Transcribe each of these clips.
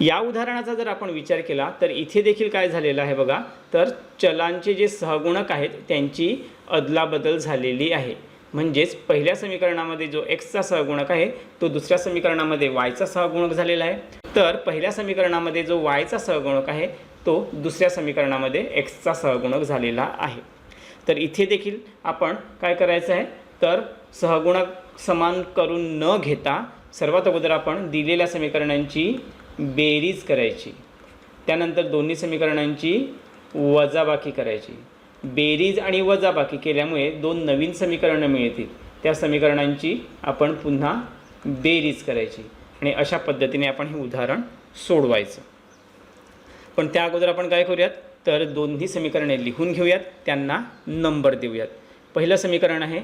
या उदाहरणाचा जर आपण विचार केला तर इथे देखील काय झालेलं आहे बघा तर चलांचे जे सहगुणक आहेत त्यांची अदलाबदल झालेली आहे. म्हणजेच पहिल्या समीकरणामध्ये जो एक्सचा सहगुणक आहे तो दुसऱ्या समीकरणामध्ये वायचा सहगुणक झालेला आहे. तर पहिल्या समीकरणामध्ये जो वायचा सहगुणक आहे तो दुसऱ्या समीकरणामध्ये एक्सचा सहगुणक झालेला आहे. तर इथे देखील आपण काय करायचं आहे तर सहगुणक समान करून न घेता सर्वात अगोदर आपण दिलेल्या समीकरणांची बेरीज करायची. त्यानंतर दोन्ही समीकरणांची वजाबाकी करायची. बेरीज आणि वजाबाकी केल्यामुळे दोन नवीन समीकरणं मिळतील. त्या समीकरणांची आपण पुन्हा बेरीज करायची. आणि अशा पद्धतीने आपण हे उदाहरण सोडवायचं. पण त्या अगोदर आपण काय करूयात? तर दोन्ही समीकरणे लिहून घेऊयात. त्यांना नंबर देऊयात. पहिलं समीकरण आहे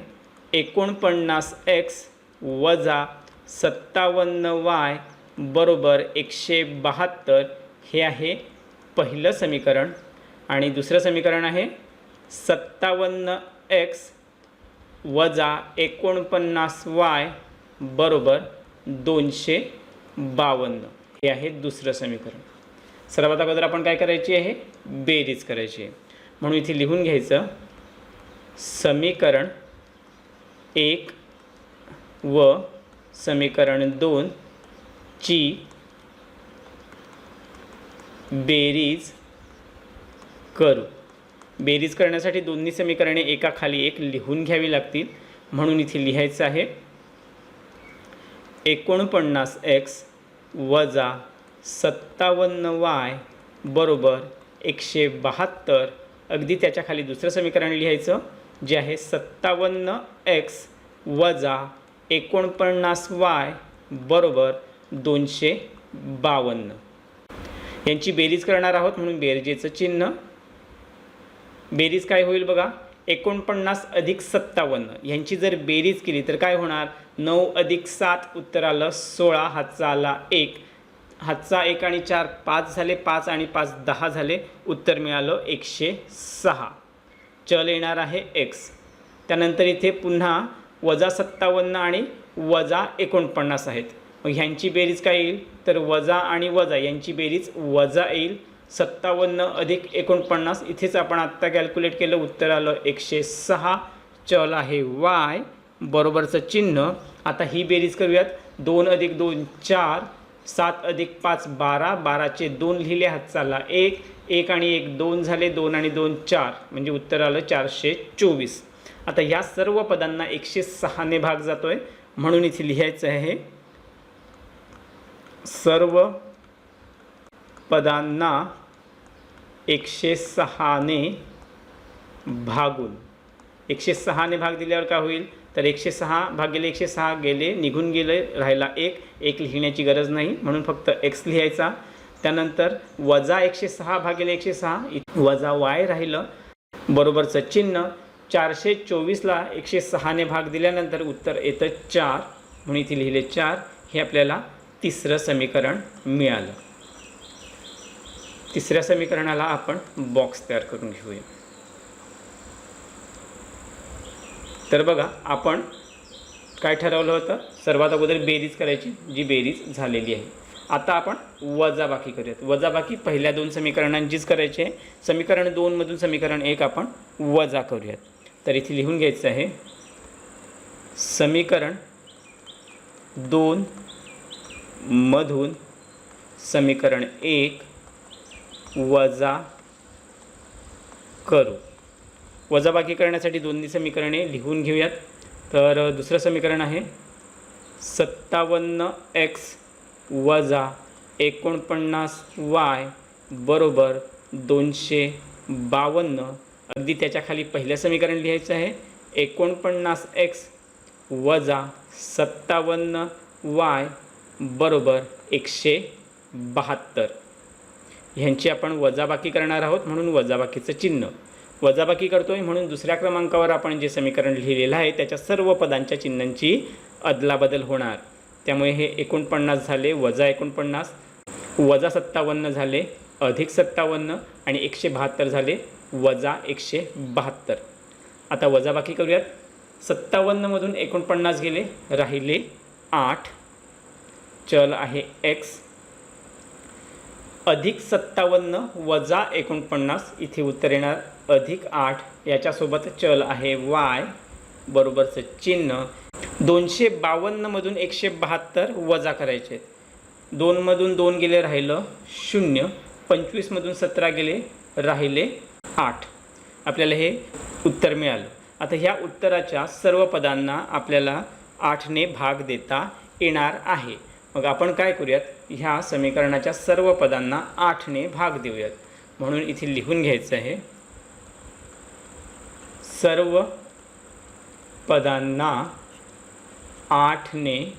एकोणपन्नास एक्स वजा सत्तावन्न वाय बरोबर एकशे बहात्तर हे आहे पहिलं समीकरण. आणि दुसरं समीकरण आहे सत्तावन्न एक्स वजा एकोणपन्नास वाय बरोबर दोनशे बावन्न. हे आहे दुसरं समीकरण. सर्वात अगोदर आपण काय करायची आहे? बेरीज करायची आहे. म्हणून इथे लिहून घ्यायचं समीकरण एक व समीकरण दोन ची बेरीज करू. बेरीज करण्यासाठी दोन्ही समीकरणे एका खाली एक लिहून घ्यावी लागतील. म्हणून इथे लिहायचं आहे एकोणपन्नास एक्स वजा सत्तावन्न वाय बरोबर एकशे बहात्तर. अगदी त्याच्याखाली दुसरं समीकरण लिहायचं जे आहे सत्तावन्न एक्स वजा एकोणपन्नास वाय बरोबर दोनशे बावन्न. यांची बेरीज करणार आहोत म्हणून बेरजेचं चिन्ह. बेरीज काय होईल बघा? एकोणपन्नास अधिक सत्तावन्न. यांची जर बेरीज केली तर काय होणार? नऊ अधिक सात उत्तर आलं सोळा हातचा आला एक. हातचा एक आणि चार पाच झाले पाच आणि पाच दहा झाले. उत्तर मिळालं एकशे सहा. चल येणार आहे एक्स. त्यानंतर इथे पुन्हा वजा सत्तावन्न आणि वजा एकोणपन्नास आहेत. मग ह्यांची बेरीज काय येईल? तर वजा आणि वजा यांची बेरीज वजा येईल. सत्तावन्न अधिक एकोणपन्नास इथेच आपण आत्ता कॅल्क्युलेट केलं उत्तर आलं एकशे सहा. चल आहे वाय बरोबरचं चिन्ह. आता ही बेरीज करूयात. दोन अधिक दोन चार. सात अधिक पाच बारा. बाराचे दोन लिहिले हात चालला एक. एक आणि एक दोन झाले दोन आणि दोन चार. म्हणजे उत्तर आलं चारशे चोवीस. आता या सर्व पदांना एकशे सहाने भाग जातो आहे म्हणून इथे लिहायचं आहे सर्व पदांना एकशे सहाने भागून. एकशे सहाने भाग दिल्यावर काय होईल? तर एकशे सहा भागिले एकशे सहा गेले निघून गेले राहिला एक. एक लिहिण्याची गरज नाही. म्हणून फक्त एक्स लिहायचा. त्यानंतर वजा एकशे सहा भागिले एकशे सहा. इ- वजा वाय राहिलं. बरोबरचं चिन्ह. चारशे चोवीसला एकशे सहाने भाग दिल्यानंतर उत्तर येतं चार. म्हणून इथे लिहिले चार. हे आपल्याला तिसरं समीकरण मिळालं. तिसऱ्या समीकरणाला आपण बॉक्स तयार करून घेऊया. तर बघा आपण काय ठरवलं होतं? सर्वात अगोदर बेरीज करायची जी बेरीज झालेली आहे. आता आपण वजाबाकी करूयात. वजाबाकी पहिल्या दोन समीकरणांचीच करायची आहे. समीकरण दोनमधून समीकरण एक आपण वजा करूयात. तर इथे लिहून घ्यायचं आहे. समीकरण दोन मधून समीकरण एक वजा करू. वजाबाकी करण्यासाठी दोन्ही समीकरणे लिहून घेऊयात. तर दुसरं समीकरण आहे सत्तावन्न एक्स वजा एकोणपन्नास वाय बरोबर दोनशे बावन्न. अगदी त्याच्याखाली पहिलं समीकरण लिहायचं आहे. एकोणपन्नास एक्स वजा सत्तावन्न वाय बरोबर एकशे बहात्तर. ह्यांची आपण वजाबाकी करणार आहोत म्हणून वजाबाकीचं चिन्ह. वजाबाकी करतोय म्हणून दुसऱ्या क्रमांकावर आपण जे समीकरण लिहिलेलं आहे त्याच्या सर्व पदांच्या चिन्हांची अदलाबदल होणार. त्यामुळे हे एकोणपन्नास झाले वजा एकोणपन्नास वजा सत्तावन्न झाले अधिक सत्तावन्न आणि एकशे बहात्तर झाले वजा एकशे बहात्तर. आता वजाबाकी करूयात. सत्तावन्नमधून एकोणपन्नास गेले राहिले आठ. चल आहे एक्स अधिक सत्तावन्न वजा एकोणपन्नास इथे उत्तर येणार. अधिक आठ याच्यासोबत चल आहे वाय बरोबरचं चिन्ह. दोनशे बावन्नमधून एकशे बहात्तर वजा करायचे. आहेत दोनमधून दोन गेले राहिलं शून्य. पंचवीसमधून सतरा गेले राहिले आठ. आपल्याला हे उत्तर मिळालं. आता ह्या उत्तराच्या सर्व पदांना आपल्याला आठने भाग देता येणार आहे. मग आपण काय करूयात? ह्या समीकरणाच्या सर्व पदांना आठने भाग देऊयात. म्हणून इथे लिहून घ्यायचं आहे. सर्व पदांना आठने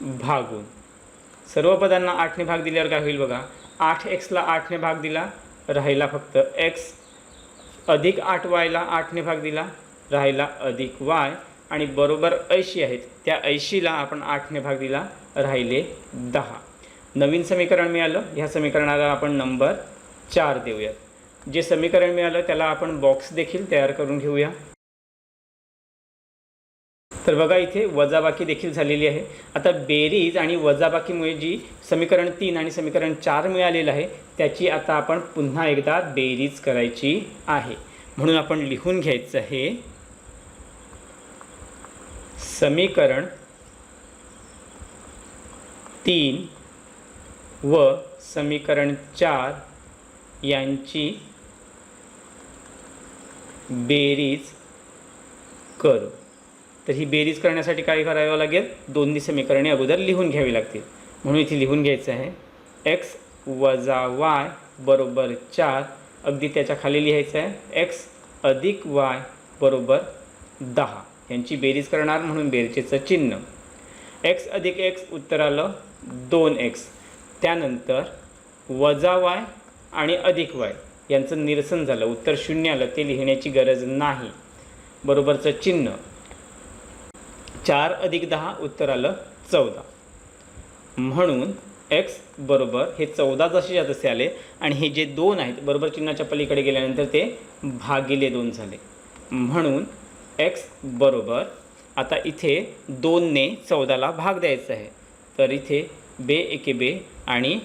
भागून. सर्व पदांना आठने भाग दिल्यावर काय होईल बघा? आठ एक्सला आठने भाग दिला राहिला फक्त एक्स अधिक आठ वायला आठने भाग दिला राहिला अधिक वाय आणि बरोबर ऐंशी आहेत. त्या ऐंशीला आपण आठने भाग दिला राहिले दहा. नवीन समीकरण मिळालं. ह्या समीकरणाला आपण नंबर चार देऊयात. जे समीकरण मिळालं त्याला आपण बॉक्स देखील तयार करून घेऊया. तर बघा इथे वजाबाकी देखील झालेली आहे. आता बेरीज आणि वजाबाकीमुळे जी समीकरण तीन आणि समीकरण चार मिळालेलं आहे त्याची आता आपण पुन्हा एकदा बेरीज करायची आहे. म्हणून आपण लिहून घ्यायचं हे समीकरण तीन व समीकरण चार यांची बेरीज करू. तर ही बेरीज करण्यासाठी काय करावं लागेल? दोन्ही समीकरणे अगोदर लिहून घ्यावी लागतील. म्हणून इथे लिहून घ्यायचं आहे. एक्स वजा वाय बरोबर चार अगदी त्याच्याखाली लिहायचं आहे. एक्स अधिक वाय बरोबर दहा. यांची बेरीज करणार म्हणून बेरजेचं चिन्ह. एक्स अधिक एक्स उत्तर आलं दोन एक्स त्यानंतर वजा वाय आणि अधिक वाय यांचं निरसन झालं. उत्तर शून्य आलं. ते लिहिण्याची गरज नाही. बरोबरचं चिन्ह. चार अधिक दहा उत्तर आलं चौदा. म्हणून एक्स बरोबर हे चौदा जसे तसे आले आणि हे जे दोन आहेत बरोबर चिन्हाच्या पलीकडे गेल्यानंतर ते भागिले दोन झाले. म्हणून एक्स बरोबर. आता इथे दोनने चौदाला भाग द्यायचा आहे. तर इथे बे एके बे आणि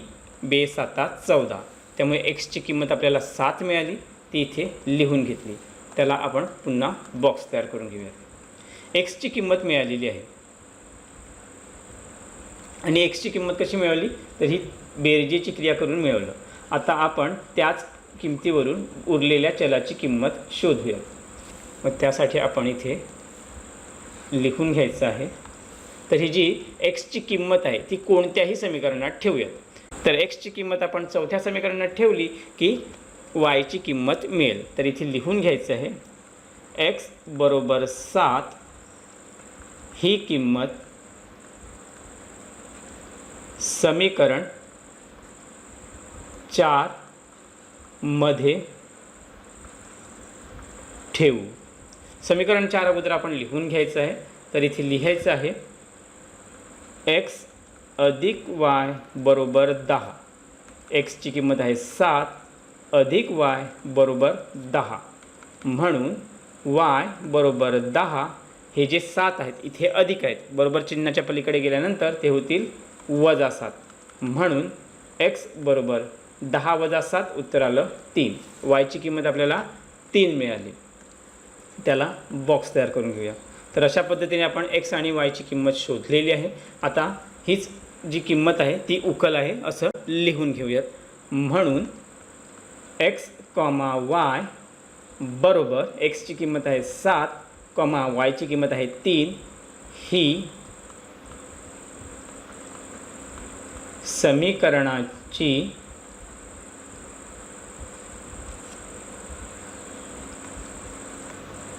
बे साता चौदा. त्यामुळे एक्सची किंमत आपल्याला सात मिळाली. ती इथे लिहून घेतली. त्याला आपण पुन्हा बॉक्स तयार करून घेऊया एक्सची किंमत मिळालेली आहे. आणि एक्सची किंमत कशी मिळाली? तर ही बेरजेची क्रिया करून मिळवलं आता आपण त्याच किमतीवरून उरलेल्या चलाची किंमत शोधूया मग त्यासाठी आपण इथे लिहून घ्यायचं आहे. तर ही जी एक्सची किंमत आहे ती कोणत्याही समीकरणात ठेवूयात. तर एक्सची किंमत आपण चौथ्या समीकरणात ठेवली की वायची किंमत मिळेल. तर इथे लिहून घ्यायचं आहे. एक्स बरोबर सात ही किंमत समीकरण चारमध्ये ठेवू. समीकरण चार अगोदर आपण लिहून घ्यायचं आहे. तर इथे लिहायचं आहे एक्स अधिक वाय बरोबर दहा. एक्सची किंमत आहे सात अधिक वाय बरोबर दहा. म्हणून वाय बरोबर दहा हे जे सात आहेत इथे अधिक आहेत. बरोबर चिन्हाच्या पलीकडे गेल्यानंतर ते होतील वजा सात. म्हणून एक्स बरोबर दहा वजा सात उत्तर आलं तीन. वायची किंमत आपल्याला तीन मिळाली. त्याला बॉक्स तयार करून घेऊया. तर अशा पद्धतीने आपण एक्स आणि वायची किंमत शोधलेली आहे. आता हीच जी किंमत आहे ती उकल आहे असं लिहून घेऊयात. म्हणून एक्स कॉमा वाय बरोबर एक्सची किंमत आहे सात कॉमा वायची किंमत आहे तीन. ही समीकरणाची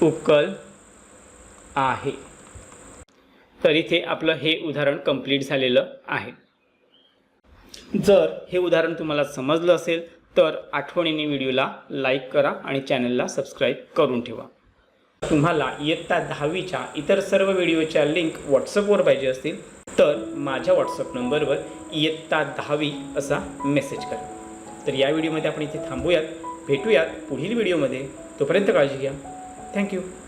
उकल आहे. तर इथे आपलं हे उदाहरण कंप्लीट झालेलं आहे. जर हे उदाहरण तुम्हाला समजलं असेल तर आठवणीने व्हिडिओला लाईक करा आणि चॅनलला सबस्क्राईब करून ठेवा. तुम्हाला इयत्ता दहावीच्या इतर सर्व व्हिडिओच्या लिंक व्हॉट्सअपवर पाहिजे असतील तर माझ्या व्हॉट्सअप नंबरवर इयत्ता दहावी असा मेसेज करा. तर या व्हिडिओमध्ये आपण इथे थांबूयात भेटूयात पुढील व्हिडिओमध्ये. तोपर्यंत काळजी घ्या. Thank you.